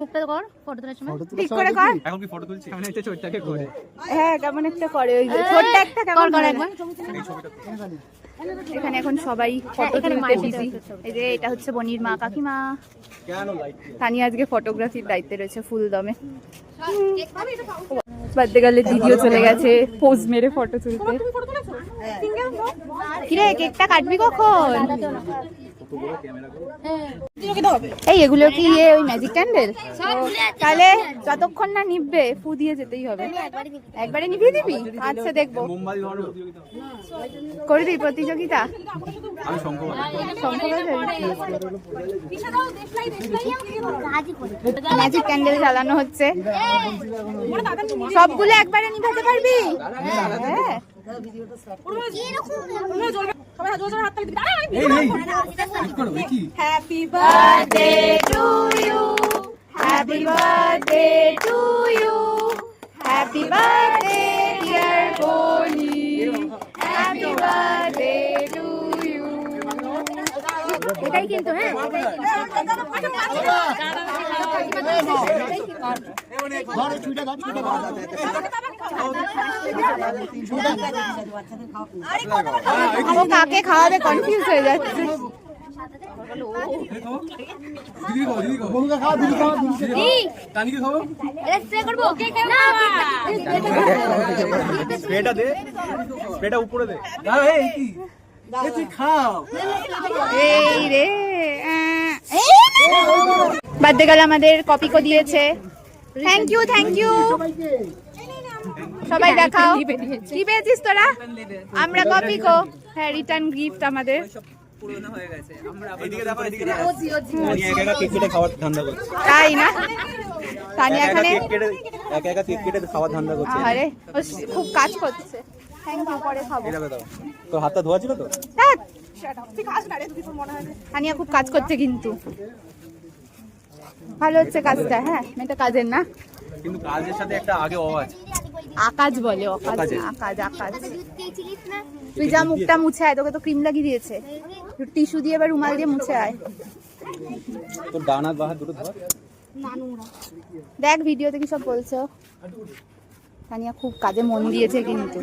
মুখটা কর ফটো তোলার সময়। ঠিক করে কর। এখন কি ফটো তুলছি একটা ছোটটাকে করে। হ্যাঁ কেমন একটা করে। ওই যে ছোট্ট একটা কেমন করে একবার। এখানে এখন সবাই ফটো হ্যাঁ, তুলতে বিজি এই যে এটা হচ্ছে বনির মা কাকিমা। কেন লাইট আজকে ফটোগ্রাফির দায়িত্বে রয়েছে ফুল দমে বাদে গেলে দিদিও চলে গেছে পোজ মেরে ফটো তুলতে। কিরে কেকটা কাটবি কখন? এই এগুলো কি ইয়ে ওই ম্যাজিক ক্যান্ডেল তাহলে যতক্ষণ না নিববে ফু দিয়ে যেতেই হবে। একবারে নিভিয়ে দিবি? আচ্ছা দেখব। করে দিই প্রতিযোগিতা? ম্যাজিক ক্যান্ডেল জ্বালানো হচ্ছে। সবগুলো একবারে নিভাতে পারবি? হ্যাঁ। Happy birthday to you happy birthday to you happy birthday dear Boni happy birthday to you এটাই কিন্তু হ্যাঁ ও কাকে কনফিউজ হয়ে যাচ্ছে। এই রে। গার্ল আমাদের কপিকো দিয়েছে। থ্যাংক ইউ থ্যাংক ইউ সবাই দেখাও। কি পেয়েছিস তোরা? আমরা কপিকো হ্যাঁ রিটার্ন গিফট আমাদের। এদিকে দেখো এদিকে দেখো। আমি একা একা কেক কেটে খাওয়ার ধান্দা করছি। তাই না? তানিয়া এখানে? একা একা কেক কেটে খাওয়ার ধান্দা করছে। আরে খুব কাজ করছে। থ্যাংক ইউ পরে খাব। তোর হাতটা ধোয়া ছিল তো? ধ্যাৎ, তানিয়া খুব কাজ করছে কিন্তু। ভালো হচ্ছে কাজটা হ্যাঁ? মেয়েটা কাজের না? কিন্তু কাজের সাথে একটা আগে অ আছে। আকাজ বলে আকাশ আকাশ আকাজ তুই যা মুখটা মুছে আয় তোকে তো ক্রিম লাগিয়ে দিয়েছে। টিস্যু দিয়ে এবার রুমাল দিয়ে মুছে আয়। তোর ডান হাত বাহাত দুটো ধোয়া দেখ ভিডিওতে কি সব বলছো? তানিয়া খুব কাজে মন দিয়েছে কিন্তু।